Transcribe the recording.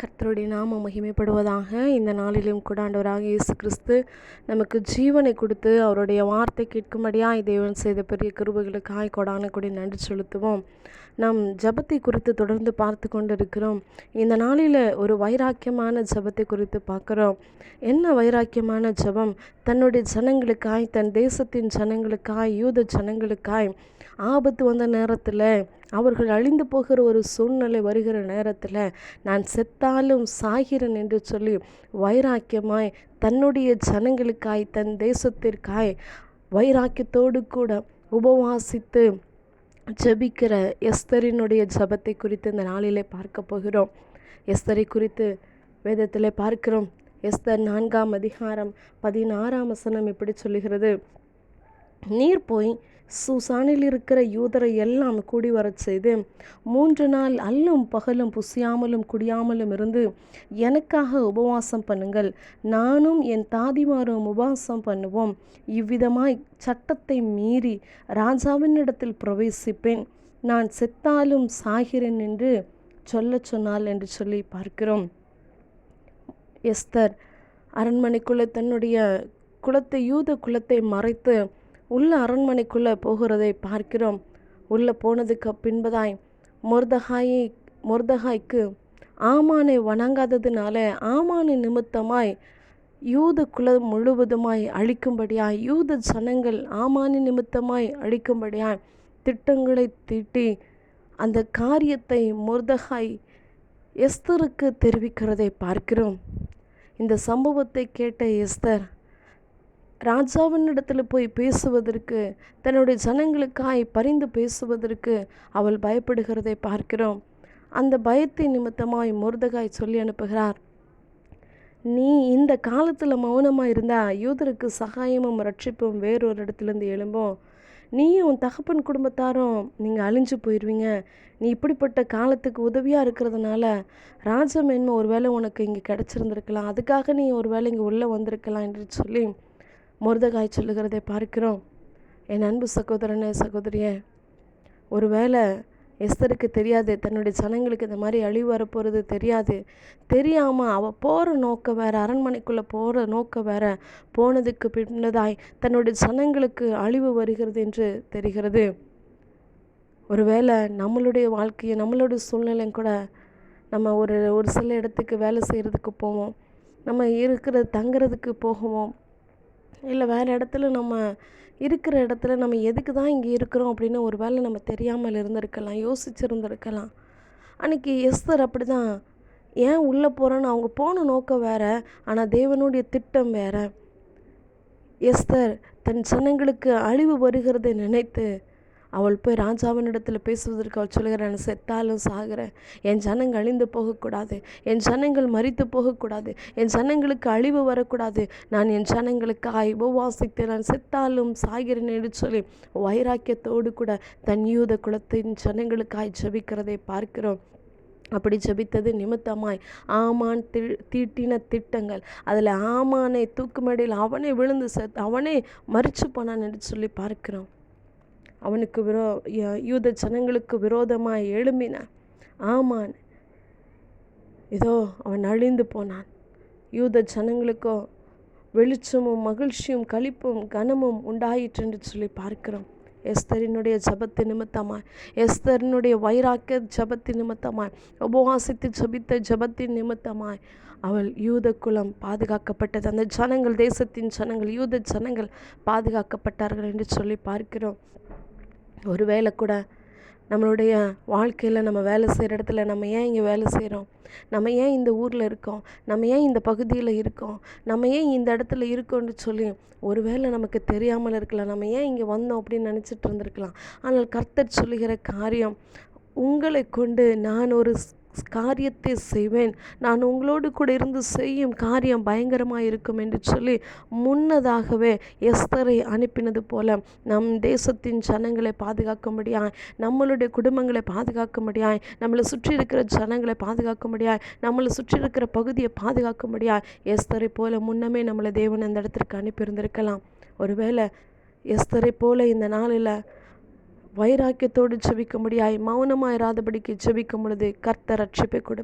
கர்த்தருடைய நாமம் மகிமைப்படுவதாக இந்த நாளிலும் கூட ஆண்டவராக இயேசு கிறிஸ்து நமக்கு ஜீவனை கொடுத்து அவருடைய வார்த்தை கேட்கும்படியாய் தேவன் செய்த பெரிய கிருபைகளுக்காய் கொடான கொடி நன்றி செலுத்துவோம். நாம் ஜெபத்தை குறித்து தொடர்ந்து பார்த்து கொண்டிருக்கிறோம். இந்த நாளில் ஒரு வைராக்கியமான ஜெபத்தை குறித்து பார்க்குறோம். என்ன வைராக்கியமான ஜெபம்? தன்னுடைய ஜனங்களுக்காய் தன் தேசத்தின் ஜனங்களுக்காய் யூத ஜனங்களுக்காய் ஆபத்து வந்த நேரத்தில் அவர்கள் அழிந்து போகிற ஒரு சூழ்நிலை வருகிற நேரத்தில் நான் செத்தாலும் சாகிறேன் என்று சொல்லி வைராக்கியமாய் தன்னுடைய ஜனங்களுக்காய் தன் தேசத்திற்காய் வைராக்கியத்தோடு கூட உபவாசித்து ஜபிக்கிற எஸ்தரினுடைய ஜபத்தை குறித்து இந்த நாளிலே பார்க்க போகிறோம். எஸ்தரை குறித்து வேதத்திலே பார்க்கிறோம். எஸ்தர் நான்காம் அதிகாரம் பதினாறாம் வசனம் இப்படி சொல்லுகிறது. நீர் போய் சூசானில் இருக்கிற யூதரை எல்லாம் கூடி வரச் செய்து மூன்று நாள் அல்லும் பகலும் புசியாமலும் குடியாமலும் இருந்து எனக்காக உபவாசம் பண்ணுங்கள். நானும் என் தாதிமாரும் உபவாசம் பண்ணுவோம். இவ்விதமாய் சட்டத்தை மீறி ராஜாவினிடத்தில் பிரவேசிப்பேன். நான் செத்தாலும் சாகிறேன் என்று சொல்ல சொன்னால் என்று சொல்லி பார்க்கிறோம். எஸ்தர் அரண்மனைக்குள்ளே தன்னுடைய குலத்தை யூத குலத்தை மறைத்து உள்ள அரண்மனைக்குள்ளே போகிறதை பார்க்கிறோம். உள்ளே போனதுக்கு பின்பதாய் மொர்தகாயை மொர்தகாய்க்கு ஆமானை வணங்காததுனால ஆமானை நிமித்தமாய் யூத குலம் முழுவதுமாய் அழிக்கும்படியாய் யூத ஜனங்கள் ஆமானி நிமித்தமாய் அழிக்கும்படியாய் திட்டங்களை தீட்டி அந்த காரியத்தை மொர்தகாய் எஸ்தருக்கு தெரிவிக்கிறதை பார்க்கிறோம். இந்த சம்பவத்தை கேட்ட எஸ்தர் ராஜாவினிடத்தில் போய் பேசுவதற்கு தன்னுடைய ஜனங்களுக்காய் பரிந்து பேசுவதற்கு அவள் பயப்படுகிறதை பார்க்கிறோம். அந்த பயத்தை நிமித்தமாய் முருதகாய் சொல்லி அனுப்புகிறார். நீ இந்த காலத்தில் மௌனமாக இருந்தால் யூதருக்கு சகாயமும் ரட்சிப்பும் வேறொரு இடத்துலேருந்து எழும்போம். நீயும் உன் தகப்பன் குடும்பத்தாரும் நீங்கள் அழிஞ்சு போயிடுவீங்க நீ இப்படிப்பட்ட காலத்துக்கு உதவியாக இருக்கிறதுனால ராஜமேன்மை ஒரு வேளை உனக்கு இங்கே கிடச்சிருந்துருக்கலாம். அதுக்காக நீ ஒரு வேளை இங்கே உள்ளே வந்திருக்கலாம் என்று சொல்லி முருதகாய் சொல்லுகிறதை பார்க்கிறோம். என் அன்பு சகோதரனே சகோதரியே ஒருவேளை எஸ்தருக்கு தெரியாது தன்னுடைய ஜனங்களுக்கு இந்த மாதிரி அழிவு வரப்போகிறது தெரியாது. தெரியாமல் அவள் போகிற நோக்கம் வேறு அரண்மனைக்குள்ளே போகிற நோக்கம் வேறு போனதுக்கு பின்னதாய் தன்னுடைய ஜனங்களுக்கு அழிவு வருகிறது என்று தெரிகிறது. ஒருவேளை நம்மளுடைய வாழ்க்கையை நம்மளுடைய சூழ்நிலையும் கூட நம்ம ஒரு ஒரு சில இடத்துக்கு வேலை செய்கிறதுக்கு போவோம். நம்ம இருக்கிற தங்குறதுக்கு போகவும். இல்லை வேறு இடத்துல நம்ம இருக்கிற இடத்துல நம்ம எதுக்கு தான் இங்கே இருக்கிறோம் அப்படின்னு ஒரு வேளை நம்ம தெரியாமல் இருந்திருக்கலாம் யோசிச்சிருந்திருக்கலாம். அன்றைக்கி எஸ்தர் அப்படி தான் ஏன் உள்ளே போகிறோன்னு அவங்க போன நோக்கம் வேறு ஆனால் தேவனுடைய திட்டம் வேறு. எஸ்தர் தன் ஜனங்களுக்கு அழிவு வருகிறதை நினைத்து அவள் போய் ராஜாவினிடத்தில் பேசுவதற்கு அவள் சொல்கிறான் நான் செத்தாலும் சாகிறேன். என் ஜனங்கள் அழிந்து போகக்கூடாது. என் ஜனங்கள் மறித்து போகக்கூடாது. என் ஜனங்களுக்கு அழிவு வரக்கூடாது. நான் என் ஜனங்களுக்காய் உபவாசித்து நான் செத்தாலும் சாகிறேன் என்று சொல்லி வைராக்கியத்தோடு கூட தன் யூத குலத்தின் ஜனங்களுக்காய் ஜபிக்கிறதை பார்க்கிறோம். அப்படி ஜபித்தது நிமித்தமாய் ஆமான் தி தீட்டின திட்டங்கள். அதில் ஆமானை தூக்குமேடையில் அவனே விழுந்து செத் அவனே மறிச்சு போனான் என்று சொல்லி பார்க்கிறோம். அவனுக்கு விரோ யூத ஜனங்களுக்கு விரோதமாக எழும்பினான் ஆமான். இதோ அவன் அழிந்து போனான். யூத ஜனங்களுக்கோ வெளிச்சமும் மகிழ்ச்சியும் களிப்பும் கனமும் உண்டாயிற்று என்று சொல்லி பார்க்கிறோம். எஸ்தரினுடைய ஜபத்து நிமித்தமாய் எஸ்தரினுடைய வைராக்கிய ஜபத்து நிமித்தமாய் உபவாசித்து ஜபித்த ஜபத்தின் நிமித்தமாய் அவள் யூத குலம் பாதுகாக்கப்பட்டது. அந்த ஜனங்கள் தேசத்தின் ஜனங்கள் யூத ஜனங்கள் பாதுகாக்கப்பட்டார்கள் என்று சொல்லி பார்க்கிறோம். ஒரு வேளை கூட நம்மளுடைய வாழ்க்கையில் நம்ம வேலை செய்கிற இடத்துல நம்ம ஏன் இங்கே வேலை செய்கிறோம் நம்ம ஏன் இந்த ஊரில் இருக்கோம்? நம்ம ஏன் இந்த பகுதியில் இருக்கோம்? நம்ம ஏன் இந்த இடத்துல இருக்கோம்னு சொல்லி ஒருவேளை நமக்கு தெரியாமல் இருக்கலாம். நம்ம ஏன் இங்கே வந்தோம் அப்படின்னு நினச்சிட்டு இருந்திருக்கலாம். ஆனால் கர்த்தர் சொல்லுகிற காரியம் உங்களை கொண்டு நான் ஒரு காரியத்தை செய்வேன். நான் உங்களோடு கூட இருந்து செய்யும் காரியம் பயங்கரமாக இருக்கும் என்று சொல்லி முன்னதாகவே எஸ்தரை அனுப்பினது போல நம் தேசத்தின் ஜனங்களை பாதுகாக்கும்படியாய் நம்மளுடைய குடும்பங்களை பாதுகாக்கும்படியாய் நம்மளை சுற்றி இருக்கிற ஜனங்களை பாதுகாக்கும்படியாய் நம்மளை சுற்றி இருக்கிற பகுதியை பாதுகாக்கும்படியாய் எஸ்தரை போல முன்னமே நம்மளை தேவன் அந்த இடத்திற்கு அனுப்பியிருந்திருக்கலாம். ஒருவேளை எஸ்தரை போல இந்த நாளில் வைராக்கியத்தோடு ஜெபிக்க முடியாய் மௌனமாயிராதபடிக்கு ஜெபிக்கும் பொழுது கர்த்தர் ரட்சிப்பை கொடுப்பார்